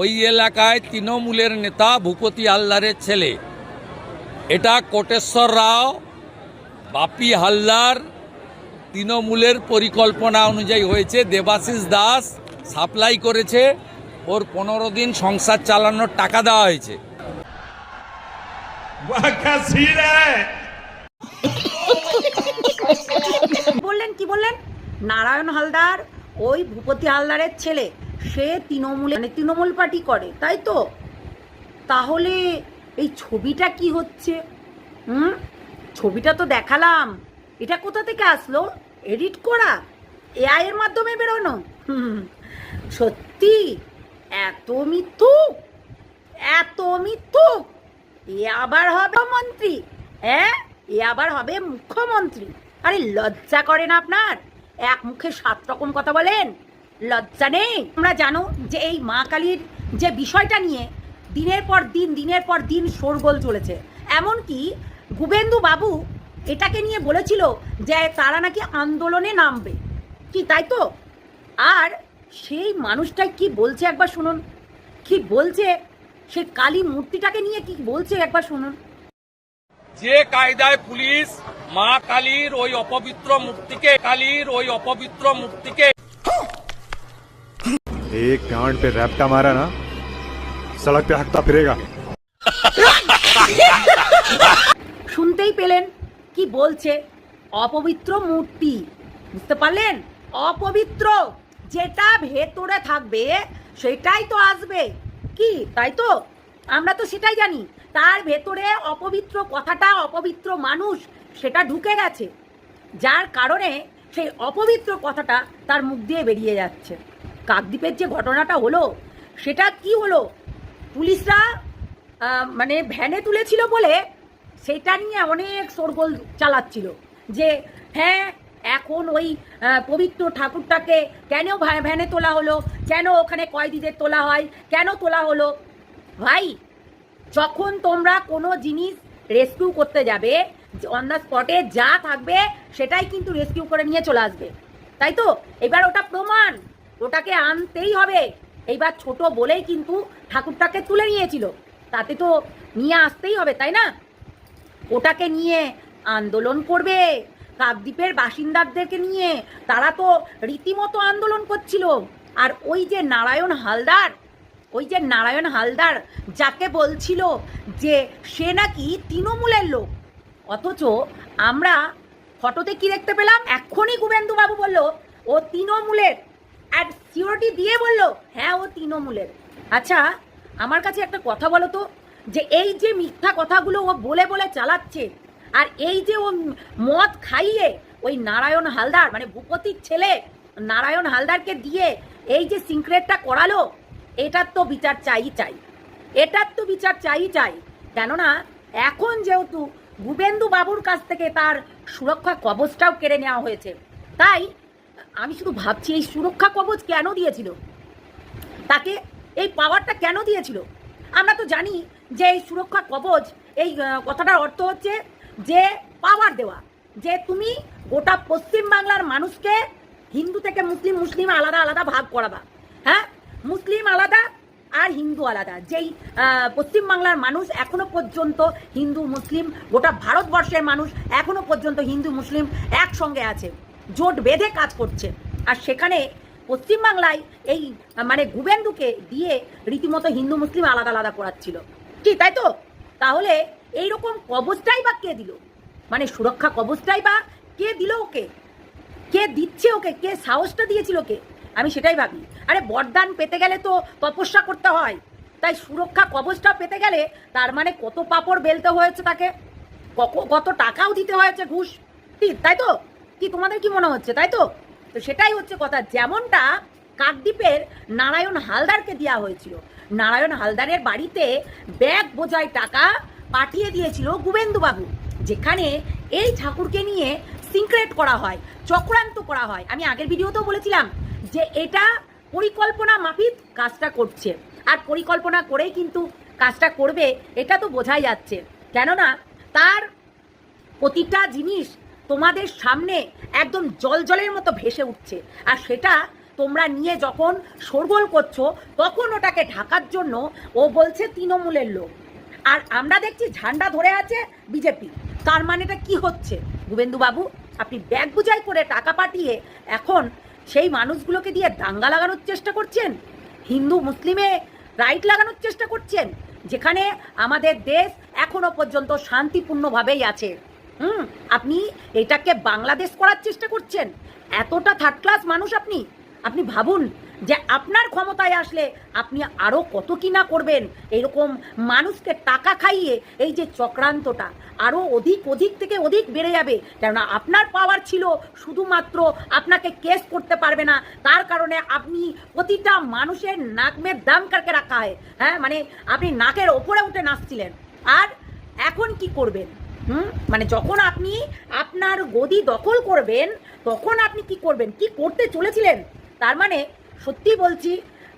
ওই এলাকায় তৃণমূলের নেতা ভূপতি হালদারের ছেলে। এটা কোটেশ্বর রাও বাপি হালদার তৃণমূলের পরিকল্পনা অনুযায়ী হয়েছে। দেবাশিস দাস সাপ্লাই করেছে। ওর পনেরো দিন সংসার চালানোর টাকা দেওয়া হয়েছে। বললেন কি বললেন? নারায়ণ হালদার ওই ভূপতি হালদারের ছেলে। সে তৃণমূলে মানে তৃণমূল পার্টি করে, তাই তো? তাহলে এই ছবিটা কি হচ্ছে? হুম? ছবিটা তো দেখালাম। এটা কোথা থেকে আসলো? এডিট করা? এআই এর মাধ্যমে বেরোনো? সত্যি? এত মিথ্যু এত মিথ্যু এ আবার হবে মন্ত্রী। হ্যাঁ? এ আবার হবে মুখ্যমন্ত্রী। আরে লজ্জা করেন আপনার? এক মুখে সাত রকম কথা বলেন। লজ্জা নেই? তোমরা জানো যে এই মা কালীর যে বিষয়টা নিয়ে দিনের পর দিন, দিনের পর দিন শোরগোল চলেছে। এমনকি গুবেন্দু বাবু এটাকে নিয়ে বলেছিল যে তারা নাকি আন্দোলনে নামবে। কি, তাই তো? আর সেই মানুষটাই কি বলছে একবার শুনুন। কি বলছে? সে কালী মূর্তিটাকে নিয়ে কি বলছে একবার শুনুন। যে কায়দায় পুলিশ মা কালীর ওই অপবিত্র মূর্তিকে, কালীর ওই অপবিত্র মূর্তিকে एक गांड पे रैप्टा मारा ना सड़क पे हकता फिरेगा শুনতেই পেলেন কি বলছে অপবিত্র মূর্তি বুঝতে পারলেন অপবিত্র যেটা ভেতরে থাকবে সেটাই তো আসবে কি তাই তো আমরা তো সেটাই জানি তার ভেতরে অপবিত্র কথাটা অপবিত্র মানুষ সেটা ঢুকে গেছে যার কারণে সেই অপবিত্র কথাটা তার মুখ দিয়ে বেরিয়ে যাচ্ছে কাকদ্বীপের যে ঘটনাটা হলো, সেটা কি হলো? পুলিশরা মানে ভ্যানে তুলেছিল বলে সেটা নিয়ে অনেক শোরগোল চালাচ্ছিল। যে হ্যাঁ এখন ওই পবিত্র ঠাকুরটাকে কেন ভ্যা- ভ্যানে তোলা হলো? কেন ওখানে কয়েদিদের তোলা হয়? কেন তোলা হলো? ভাই, যখন তোমরা কোনো জিনিস রেস্কিউ করতে যাবে অন দ্য স্পটে যা থাকবে, সেটাই কিন্তু রেস্কিউ করে নিয়ে চলে আসবে। তাই তো? এবার ওটা প্রমাণ। ওটাকে আনতেই হবে। এইবার ছোট বলেই কিন্তু ঠাকুরটাকে তুলে নিয়েছিল। তাতে তো নিয়ে আসতেই হবে, তাই না? ওটাকে নিয়ে আন্দোলন করবে। কাকদ্বীপের বাসিন্দাদেরকে নিয়ে তারা তো রীতিমতো আন্দোলন করছিল। আর ওই যে নারায়ণ হালদার, ওই যে নারায়ণ হালদার যাকে বলছিল যে সে নাকি তৃণমূলের লোক, অথচ আমরা ফটোতে কি দেখতে পেলাম? এক্ষুনি গুবেন্দু বাবু বলল, ও তৃণমূলের। আর সিওরিটি দিয়ে বলল হ্যাঁ ও তৃণমূলের। আচ্ছা আমার কাছে একটা কথা বলো তো, যে এই যে মিথ্যা কথাগুলো ও বলে বলে চালাচ্ছে, আর এই যে ও মদ খাইয়ে ওই নারায়ণ হালদার মানে ভূপতির ছেলে নারায়ণ হালদারকে দিয়ে এই যে সিক্রেটটা করালো, এটার তো বিচার চাই চাই। এটার তো বিচার চাই চাই। কেননা, এখন যেহেতু ভূপেন্দু বাবুর কাছ থেকে তার সুরক্ষা কবচটাও কেড়ে নেওয়া হয়েছে, তাই আমি শুধু ভাবছি, এই সুরক্ষা কবচ কেন দিয়েছিল? তাকে এই পাওয়ারটা কেন দিয়েছিল? আমরা তো জানি যে এই সুরক্ষা কবচ, এই কথাটার অর্থ হচ্ছে যে পাওয়ার দেওয়া, যে তুমি গোটা পশ্চিম বাংলার মানুষকে হিন্দু থেকে মুসলিম মুসলিম আলাদা আলাদা ভাগ করাবা। হ্যাঁ? মুসলিম আলাদা আর হিন্দু আলাদা। যেই পশ্চিমবাংলার মানুষ এখনও পর্যন্ত হিন্দু, মুসলিম, গোটা ভারতবর্ষের মানুষ এখনও পর্যন্ত হিন্দু, মুসলিম একসঙ্গে আছে। জোট বেঁধে কাজ করছে। আর সেখানে পশ্চিমবাংলায় এই মানে গুবেন্দুকে দিয়ে রীতিমতো হিন্দু মুসলিম আলাদা আলাদা করাচ্ছিল। কি, তাই তো? তাহলে এইরকম কবচটাই বা কে দিল? মানে সুরক্ষা কবচটাই বা কে দিল ওকে? কে দিচ্ছে ওকে? কে সাহসটা দিয়েছিল ওকে? আমি সেটাই ভাবি। আরে বরদান পেতে গেলে তো তপস্যা করতে হয়। তাই সুরক্ষা কবচটা পেতে গেলে তার মানে কত পাপড় বেলতে হয়েছে তাকে? কত- টাকাও দিতে হয়েছে ঘুষ। তাই তো? কি তোমাদের কি মনে হচ্ছে, তাই তো? তো সেটাই হচ্ছে কথা, যেমনটা কাকদ্বীপের নারায়ণ হালদারকে দেওয়া হয়েছিল। নারায়ণ হালদারের বাড়িতে ব্যাগ বোঝায় টাকা পাঠিয়ে দিয়েছিল গুবেন্দু বাবু যেখানে এই ঠাকুরকে নিয়ে সিক্রেট করা হয়, চক্রান্ত করা হয়। আমি আগের ভিডিওতেও বলেছিলাম যে এটা পরিকল্পনা মাফিক কাজটা করছে। আর পরিকল্পনা করেই কিন্তু কাজটা করবে, এটা তো বোঝাই যাচ্ছে। কেননা তার প্রতিটা জিনিস তোমাদের সামনে একদম জল জলের মতো ভেসে উঠছে। আর সেটা তোমরা নিয়ে যখন শোরগোল করছ, তখন ওটাকে ঢাকার জন্য ও বলছে তৃণমূলের লোক। আর আমরা দেখছি ঝান্ডা ধরে আছে বিজেপি। তার মানেটা কি হচ্ছে? বাবু আপনি ব্যাগ বুঝাই করে টাকা পাঠিয়ে এখন সেই মানুষগুলোকে দিয়ে দাঙ্গা লাগানোর চেষ্টা করছেন? হিন্দু, মুসলিমে রাইট লাগানোর চেষ্টা করছেন? যেখানে আমাদের দেশ এখনও পর্যন্ত শান্তিপূর্ণভাবেই আছে। হুম, আপনি এটাকে বাংলাদেশ করার চেষ্টা করছেন? এতটা থার্ড ক্লাস মানুষ আপনি? আপনি ভাবুন যে আপনার ক্ষমতায় আসলে আপনি আরও কত কি না করবেন? এরকম মানুষকে টাকা খাইয়ে এই যে চক্রান্তটা আরও অধিক অধিক থেকে অধিক বেড়ে যাবে। কেননা আপনার পাওয়ার ছিল শুধুমাত্র আপনাকে কেস করতে পারবে না। তার কারণে আপনি প্রতিটা মানুষের নাকমের দাম কারকে রাখা হয়। হ্যাঁ মানে আপনি নাকের ওপরে উঠে নাচছিলেন। আর এখন কি করবেন? হুম? মানে যখন আপনি আপনার গদি দখল করবেন, তখন আপনি কি করবেন? কি করতে চলেছিলেন? তার মানে সত্যি বলছি,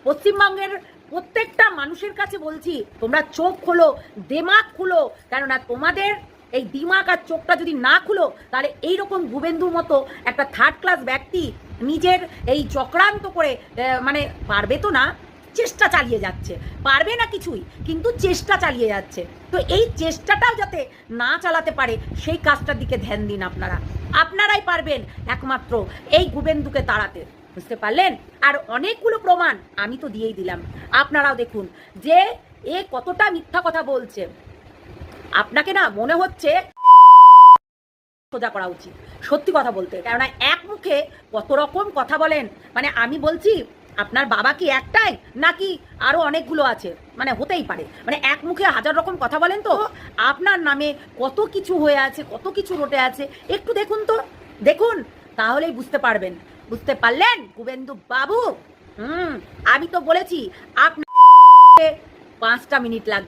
পশ্চিমবঙ্গের প্রত্যেকটা মানুষের কাছে বলছি, তোমরা চোখ খোলো, দেমাগ খুলো, কেননা তোমাদের এই দিমাগ আর চোখটা যদি না খুলো, তাহলে এইরকম ভুবেন্দুর মতো একটা থার্ড ক্লাস ব্যক্তি নিজের এই চক্রান্ত করে মানে পারবে তো না? চেষ্টা চালিয়ে যাচ্ছে। পারবে না কিছুই, কিন্তু চেষ্টা চালিয়ে যাচ্ছে। তো এই চেষ্টাটাও যাতে না চালাতে পারে, সেই কাজটার দিকে ধ্যান দিন আপনারা। আপনারাই পারবেন একমাত্র এই গুবেন্দুকে তাড়াতে। বুঝতে পারলেন? আর অনেকগুলো প্রমাণ আমি তো দিয়েই দিলাম। আপনারাও দেখুন যে এ কতটা মিথ্যা কথা বলছে। আপনাকে না মনে হচ্ছে সোজা করা উচিত, সত্যি কথা বলতে। কেননা এক মুখে কত রকম কথা বলেন মানে আমি বলছি আপনার বাবা কি একটাই? নাকি আরও অনেকগুলো আছে? মানে হতেই পারে। মানে এক মুখে হাজার রকম কথা বলেন তো? আপনার নামে কত কিছু হয়ে আছে, কত কিছু রোটে আছে? একটু দেখুন তো। দেখুন, তাহলেই বুঝতে পারবেন। বুঝতে পারলেন কুবেন্দু বাবু? হুম, আমি তো বলেছি, আপনার পাঁচটা মিনিট লাগবে।